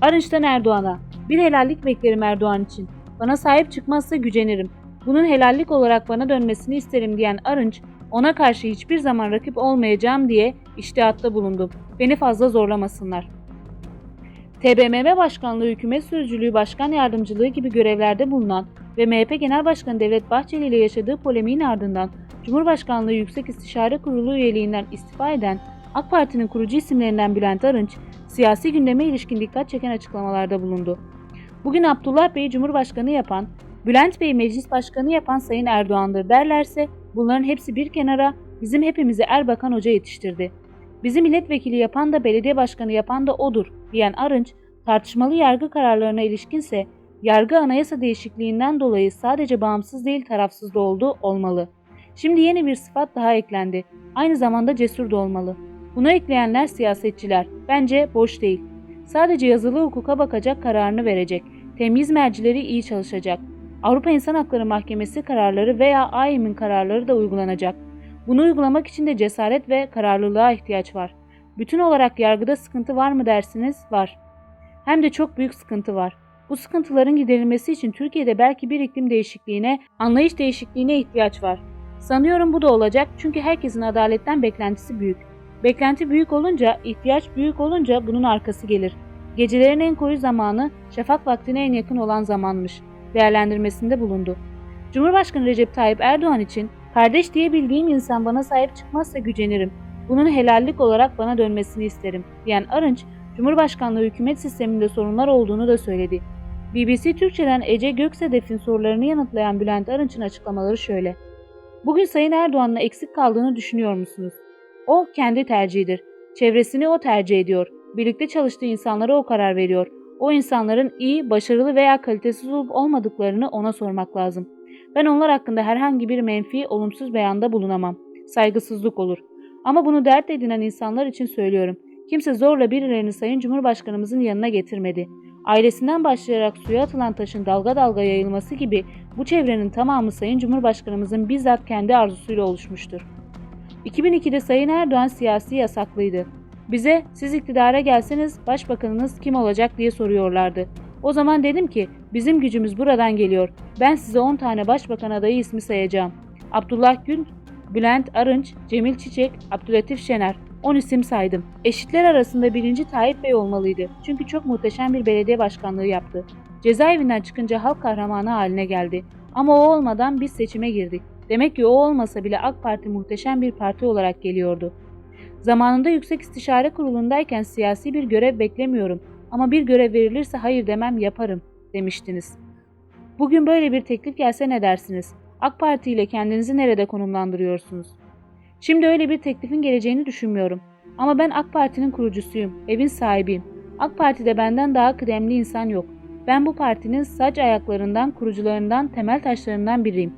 Arınç'tan Erdoğan'a. Bir helallik beklerim Erdoğan için. Bana sahip çıkmazsa gücenirim. Bunun helallik olarak bana dönmesini isterim diyen Arınç, ona karşı hiçbir zaman rakip olmayacağım diye iştihatta bulundum. Beni fazla zorlamasınlar. TBMM Başkanlığı, Hükümet Sözcülüğü, Başkan Yardımcılığı gibi görevlerde bulunan ve MHP Genel Başkanı Devlet Bahçeli ile yaşadığı polemiğin ardından Cumhurbaşkanlığı Yüksek İstişare Kurulu üyeliğinden istifa eden AK Parti'nin kurucu isimlerinden Bülent Arınç, siyasi gündeme ilişkin dikkat çeken açıklamalarda bulundu. Bugün Abdullah Bey'i Cumhurbaşkanı yapan, Bülent Bey'i Meclis Başkanı yapan Sayın Erdoğan'dır derlerse bunların hepsi bir kenara bizim hepimizi Erbakan Hoca yetiştirdi. Bizi milletvekili yapan da belediye başkanı yapan da odur diyen Arınç, tartışmalı yargı kararlarına ilişkinse yargı anayasa değişikliğinden dolayı sadece bağımsız değil tarafsız da olduğu olmalı. Şimdi yeni bir sıfat daha eklendi. Aynı zamanda cesur da olmalı. Bunu ekleyenler siyasetçiler. Bence boş değil. Sadece yazılı hukuka bakacak kararını verecek. Temyiz mercileri iyi çalışacak. Avrupa İnsan Hakları Mahkemesi kararları veya AYM'in kararları da uygulanacak. Bunu uygulamak için de cesaret ve kararlılığa ihtiyaç var. Bütün olarak yargıda sıkıntı var mı dersiniz? Var. Hem de çok büyük sıkıntı var. Bu sıkıntıların giderilmesi için Türkiye'de belki bir iklim değişikliğine, anlayış değişikliğine ihtiyaç var. Sanıyorum bu da olacak çünkü herkesin adaletten beklentisi büyük. Beklenti büyük olunca, ihtiyaç büyük olunca bunun arkası gelir. Gecelerin en koyu zamanı şafak vaktine en yakın olan zamanmış. Değerlendirmesinde bulundu. Cumhurbaşkanı Recep Tayyip Erdoğan için kardeş diye bildiğim insan bana sahip çıkmazsa gücenirim. Bunun helallik olarak bana dönmesini isterim diyen Arınç, Cumhurbaşkanlığı hükümet sisteminde sorunlar olduğunu da söyledi. BBC Türkçe'den Ece Göksedef'in sorularını yanıtlayan Bülent Arınç'ın açıklamaları şöyle. Bugün Sayın Erdoğan'la eksik kaldığını düşünüyor musunuz? O kendi tercihidir. Çevresini o tercih ediyor. Birlikte çalıştığı insanlara o karar veriyor. O insanların iyi, başarılı veya kalitesiz olup olmadıklarını ona sormak lazım. Ben onlar hakkında herhangi bir menfi, olumsuz beyanda bulunamam. Saygısızlık olur. Ama bunu dert edinen insanlar için söylüyorum. Kimse zorla birilerini Sayın Cumhurbaşkanımızın yanına getirmedi. Ailesinden başlayarak suya atılan taşın dalga dalga yayılması gibi bu çevrenin tamamı Sayın Cumhurbaşkanımızın bizzat kendi arzusuyla oluşmuştur. 2002'de Sayın Erdoğan siyasi yasaklıydı. Bize siz iktidara gelseniz başbakanınız kim olacak diye soruyorlardı. O zaman dedim ki bizim gücümüz buradan geliyor. Ben size 10 tane başbakan adayı ismi sayacağım. Abdullah Gül, Bülent Arınç, Cemil Çiçek, Abdülatif Şener. 10 isim saydım. Eşitler arasında birinci Tayyip Bey olmalıydı. Çünkü çok muhteşem bir belediye başkanlığı yaptı. Cezaevinden çıkınca halk kahramanı haline geldi. Ama o olmadan biz seçime girdik. Demek ki o olmasa bile AK Parti muhteşem bir parti olarak geliyordu. Zamanında Yüksek İstişare Kurulu'ndayken siyasi bir görev beklemiyorum ama bir görev verilirse hayır demem yaparım demiştiniz. Bugün böyle bir teklif gelse ne dersiniz? AK Parti ile kendinizi nerede konumlandırıyorsunuz? Şimdi öyle bir teklifin geleceğini düşünmüyorum. Ama ben AK Parti'nin kurucusuyum, evin sahibiyim. AK Parti'de benden daha kıdemli insan yok. Ben bu partinin saç ayaklarından, kurucularından, temel taşlarından biriyim.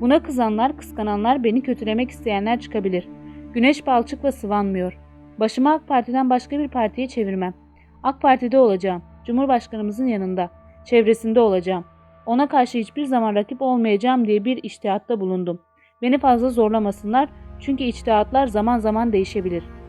Buna kızanlar, kıskananlar, beni kötülemek isteyenler çıkabilir. Güneş balçıkla sıvanmıyor. Başımı AK Parti'den başka bir partiye çevirmem. AK Parti'de olacağım. Cumhurbaşkanımızın yanında. Çevresinde olacağım. Ona karşı hiçbir zaman rakip olmayacağım diye bir iştihatta bulundum. Beni fazla zorlamasınlar çünkü içtihatlar zaman zaman değişebilir.''